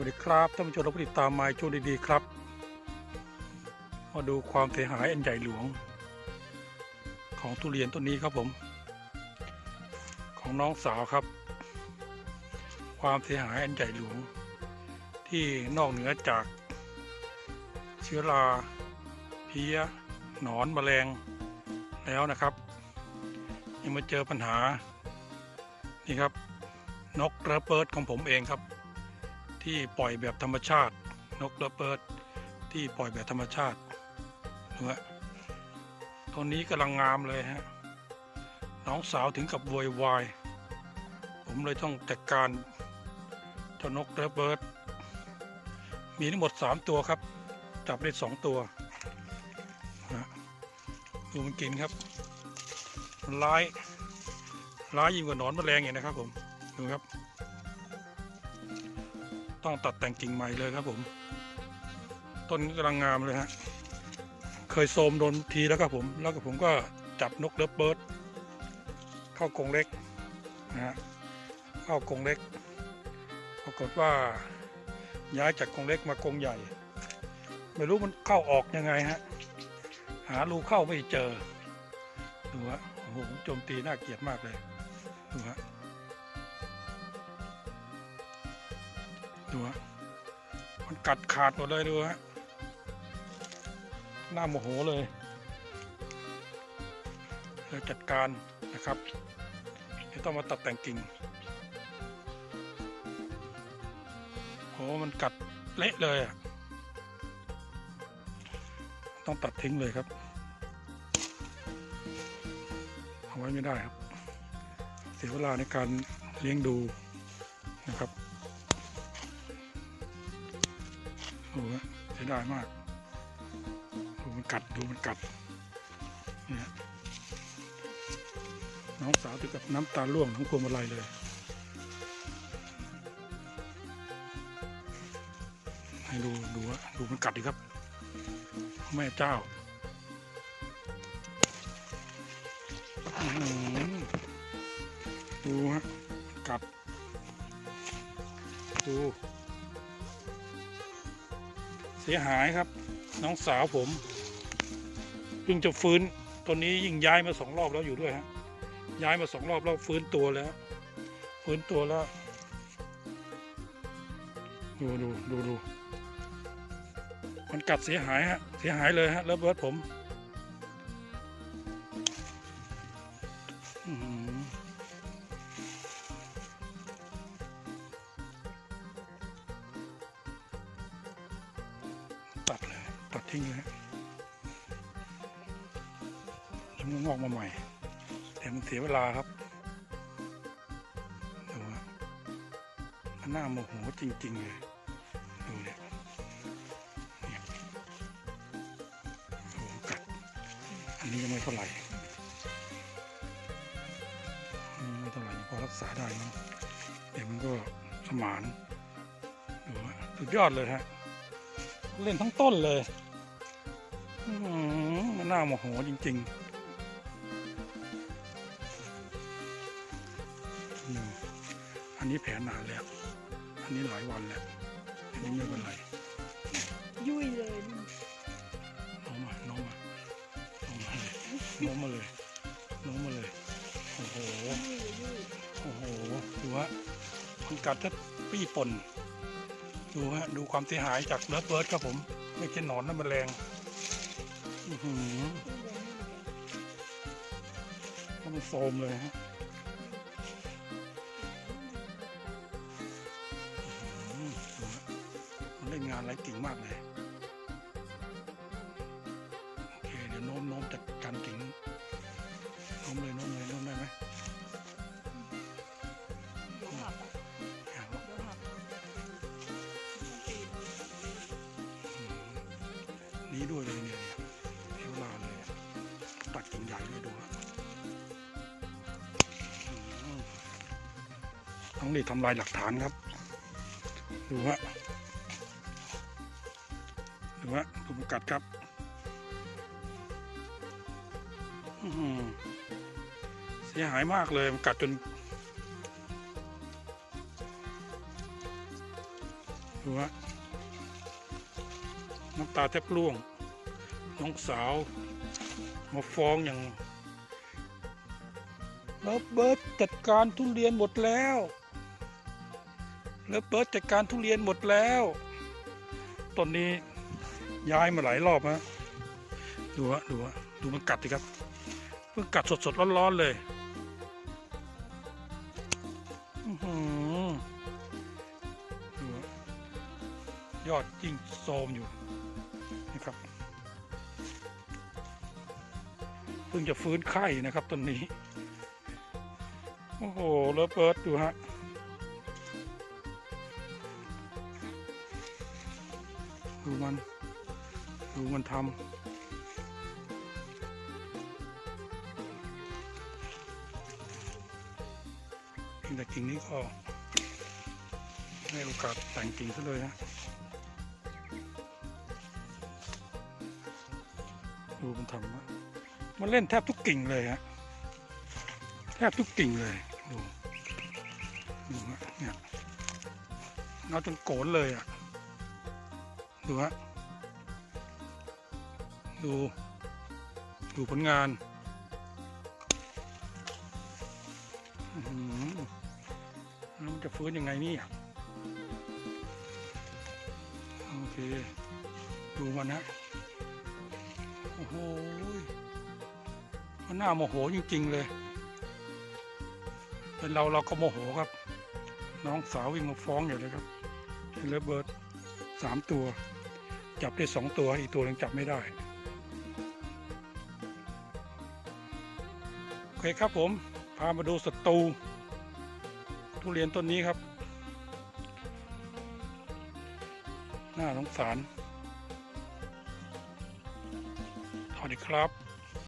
วัสดีครับท่านผู้ชมและผู้ติดตามไมค์จูดีๆครับ มาดูความเสียหายอันใหญ่หลวง ของทุเรียนต้นนี้ครับผม ของน้องสาวครับ ความเสียหายอันใหญ่หลวง ที่นอกเหนือจาก เชื้อราเพี้ยหนอนแมลงแล้วนะครับ ยังมาเจอปัญหานี่ครับนกระเบิดของผมเองครับ ที่ปล่อยแบบธรรมชาติ นกระเบิดที่ปล่อยแบบธรรมชาติดูฮะต้นนี้กำลังงามเลยฮะน้องสาวถึงกับโวยวายผมเลยต้องจัดการเจ้านกระเบิดมีทั้งหมดสามตัวครับ จับได้สองตัวดูมันกินครับร้ายร้ายยิ่งกว่าหนอนแมลงอีกนะครับผมดูครับ ต้องตัดแต่งกิ่งใหม่เลยครับผม ต้นกำลังงามเลยฮะ เคยโซมโดนทีแล้วครับผม แล้วก็ผมก็จับนกเลิฟเบิร์ดเข้ากรงเล็กนะฮะเข้ากรงเล็ก ปรากฏว่าย้ายจากกรงเล็กมากรงใหญ่ ไม่รู้มันเข้าออกยังไงฮะ หารูเข้าไม่เจอ ดูฮะโอ้โหโจมตีน่าเกลียดมากเลย ดูฮะ ดูฮะมันกัดขาดหมดเลยดูฮะหน้าโมโหเลยเลยจัดการนะครับเดี๋ยวต้องมาตัดแต่งกิ่งโหมันกัดเละเลยอะต้องตัดทิ้งเลยครับเอาไว้ไม่ได้ครับ เสียเวลาในการเลี้ยงดูนะครับ โอ้โหเสียดายมาก ดูมันกัดดูมันกัดเนี่ยน้องสาวถึงกับน้ำตาร่วงทั้งพวงมาลัยเลยให้ดูดูว่าดูมันกัดดิครับ แม่เจ้าดูฮะกัดดู เสียหายครับ น้องสาวผมเพิ่งจะฟื้นตอนนี้ยิ่งย้ายมาสองรอบแล้วอยู่ด้วยฮะย้ายมาสองรอบแล้วฟื้นตัวแล้ว ฟื้นตัวแล้ว ดูดูดูดูมันกัดเสียหายฮะเสียหายเลยฮะแล้วเบิร์ดผม ทิ้งเลยฮะแล้วมันงอกมาใหม่แต่มันเสียเวลาครับดูฮะมันน่าโมโหจริงๆเลยดูเนี่ยเนี่ยโอ้กัดอันนี้ยังไม่เท่าไหร่ไม่เท่าไหร่พอรักษาได้เนอะแต่มันก็สมานดูสุดยอดเลยฮะเล่นทั้งต้นเลย มันน่าโมโหจริงๆอืมอันนี้แผลนานแล้ว อันนี้หลายวันแล้วอันนี้ไม่เป็นไร ยุ่ยเลยน้องมา น้องมา น้องมาเลยน้องมาเลยน้องมาเลย โอ้โหยุ่ยยุ่ยโอ้โห ดูฮะมันกัดจะปี้ป่นดูฮะ ดูความเสียหายจากเลิฟเบิร์ดครับผม ไม่ใช่หนอนนะแมลงอือหือ ก็มันโฟมเลยฮะอื้อหือดูฮะมันเล่นงานไรกิ่งมากเลย โอเค เดี๋ยวโน้มโน้มจัดการกิ่งโน้มเลยโน้มเลยโน้มได้ไหมเดี๋ยวหักอะอะเดี๋ยวหักนี้ด้วยเลยเนี่ย ต้องรีบทำลายหลักฐานครับ ดูฮะดูฮะดูมันกัดครับเสียหายมากเลยมันกัดจนดูฮะน้ำตาแทบร่วง น้องสาว มาฟ้องอย่างแล้วเบิร์ตจัดการทุเรียนหมดแล้ว แล้วเบิร์ตจัดการทุเรียนหมดแล้วต้นนี้ย้ายมาหลายรอบฮะดูฮะดูฮะดูมันกัดสิครับเพิ่งกัดสดๆร้อนๆเลยอือหือดูฮะยอดยิ่งโทรมอยู่นะครับเพิ่งจะฟื้นไข้นะครับต้นนี้ โอ้โหเลิฟเบิร์ดดูฮะ ดูมัน ดูมันทำแต่กิ่งนี้ก็ให้โอกาสแต่งกิ่งซะเลยนะ ดูมันทำนะมันเล่นแทบทุกกิ่งเลยฮะ แทบทุกกิ่งเลย ดู ดูฮะเนี่ยเอาจนโกนเลยอะ ดูฮะดู ดูผลงานอื้อหือแล้วมันจะฟื้นยังไงนี่โอเค ดูมันนะโอ้โหมันน่าโมโหจริง ๆ เลย เป็นเราเราก็โมโหครับ น้องสาววิ่งมาฟ้องอยู่เลยครับเฮเลเบิร์ดสามตัว จับได้สองตัวอีกตัวหนึงจับไม่ได้โอเคครับผมพามาดูศัตรูทุเรียนต้นนี้ครับน่าสงสารสวัสดีครับ